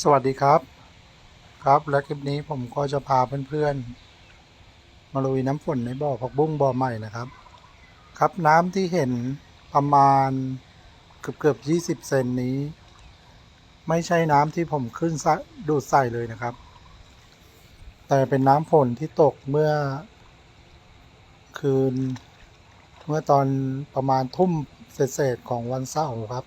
สวัสดีครับ ครับและคลิปนี้ผมก็จะพาเพื่อนๆ มาลุยน้ำฝนในบ่อผักบุ้งบ่อใหม่นะครับ ครับน้ำที่เห็นประมาณเกือบเกือบยี่สิบเซนนี้ ไม่ใช่น้ำที่ผมขึ้นสะดูดใส่เลยนะครับ แต่เป็นน้ำฝนที่ตกเมื่อ คืน เมื่อตอนประมาณทุ่มเศษๆของวันเสาร์ครับ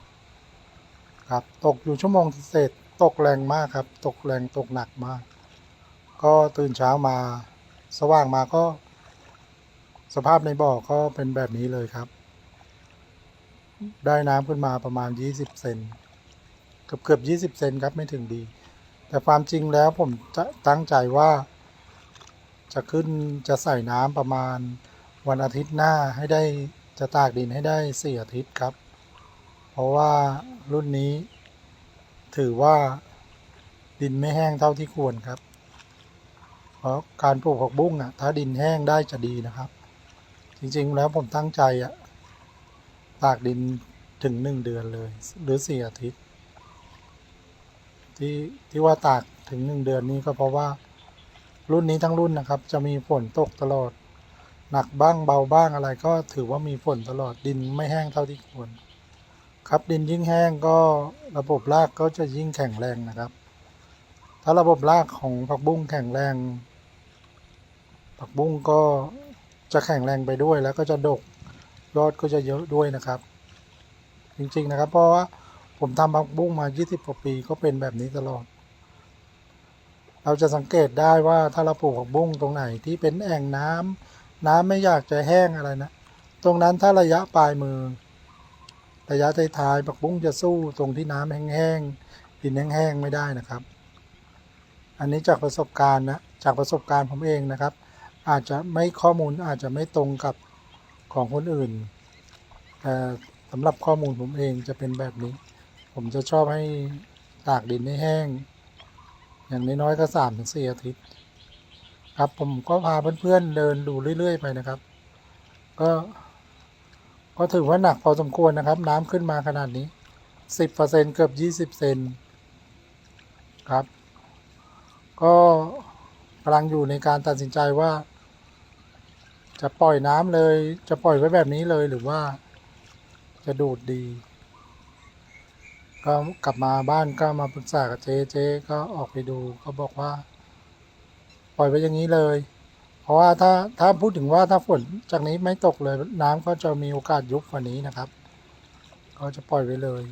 ครับ ตกอยู่ชั่วโมงเศษ ตกแรงมากครับ ตกแรงตกหนักมาก ก็ตื่นเช้ามาสว่างมาก็ สภาพในบ่อก็เป็นแบบนี้เลยครับ ได้น้ำขึ้นมาประมาณ 20 เซนเกือบเกือบ20เซนครับไม่ถึงดี แต่ความจริงแล้วผมตั้งใจว่า จะขึ้นจะใส่น้ำประมาณวันอาทิตย์หน้าให้ได้จะตากดินให้ได้สี่อาทิตย์ครับ เพราะว่ารุ่นนี้ ถือว่าดินไม่แห้งเท่าที่ควรครับ เพราะการปลูกผักบุ้งอะ ถ้าดินแห้งได้จะดีนะครับ จริงๆแล้วผมตั้งใจอะตากดินถึงหนึ่งเดือนเลย หรือสี่อาทิตย์ ที่ที่ว่าตากถึงหนึ่งเดือนนี้ก็เพราะว่ารุ่นนี้ทั้งรุ่นนะครับ จะมีฝนตกตลอด หนักบ้างเบาบ้างอะไรก็ถือว่ามีฝนตลอดดินไม่แห้งเท่าที่ควร ครับดินยิ่งแห้งก็ระบบรากก็จะยิ่งแข็งแรงนะครับ ถ้าระบบรากของผักบุ้งแข็งแรง ผักบุ้งก็จะแข็งแรงไปด้วยแล้วก็จะดกยอดก็จะเยอะด้วยนะครับ จริงๆนะครับ เพราะว่าผมทำผักบุ้งมา 20กว่าปีก็เป็นแบบนี้ตลอด เราจะสังเกตได้ว่าถ้าเราปลูกผักบุ้งตรงไหนที่เป็นแอ่งน้ำน้ำไม่อยากจะแห้งอะไรนะ ตรงนั้นถ้าระยะปลายมือ ระยะท้ายๆผักบุ้งจะสู้ตรงที่น้ำแห้งๆดินแห้งๆไม่ได้นะครับ อันนี้จากประสบการณ์นะจากประสบการณ์ผมเองนะครับ อาจจะไม่ข้อมูลอาจจะไม่ตรงกับของคนอื่นแต่สำหรับข้อมูลผมเองจะเป็นแบบนี้ ผมจะชอบให้ตากดินให้แห้ง อย่างน้อยๆก็สามถึงสี่อาทิตย์ ครับผมก็พาเพื่อนๆเดินดูเรื่อยๆไปนะครับ ก็ ก็ถือว่าหนักพอสมควรนะครับ น้ำขึ้นมาขนาดนี้สิบเปอร์เซ็นเกือบยี่สิบเซนครับ ก็กำลังอยู่ในการตัดสินใจว่า จะปล่อยน้ำเลย จะปล่อยไว้แบบนี้เลยหรือว่าจะดูดดี ก็กลับมาบ้านก็มาปรึกษากับเจ๊เจ๊ก็ออกไปดูเขาบอกว่า ปล่อยไว้อย่างนี้เลย เพราะว่าถ้าถ้าพูดถึงว่าถ้าฝนจากนี้ไม่ตกเลยน้ำก็จะมีโอกาสยุบกว่านี้นะครับ ก็จะปล่อยไว้เลย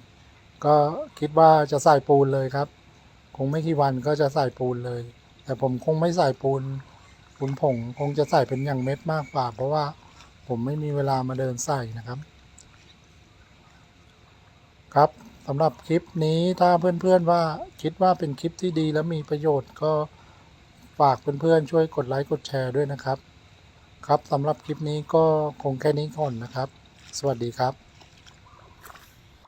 ก็คิดว่าจะใส่ปูนเลยครับ คงไม่กี่วันก็จะใส่ปูนเลย แต่ผมคงไม่ใส่ปูนปูนผงคงจะใส่เป็นอย่างเม็ดมากกว่า เพราะว่าผมไม่มีเวลามาเดินใส่นะครับ ครับสำหรับคลิปนี้ถ้าเพื่อนๆว่าคิดว่าเป็นคลิปที่ดีและมีประโยชน์ก็ ฝากเพื่อนๆช่วยกดไลค์กดแชร์ด้วยนะครับ ครับสำหรับคลิปนี้ก็คงแค่นี้ก่อนนะครับ สวัสดีครับ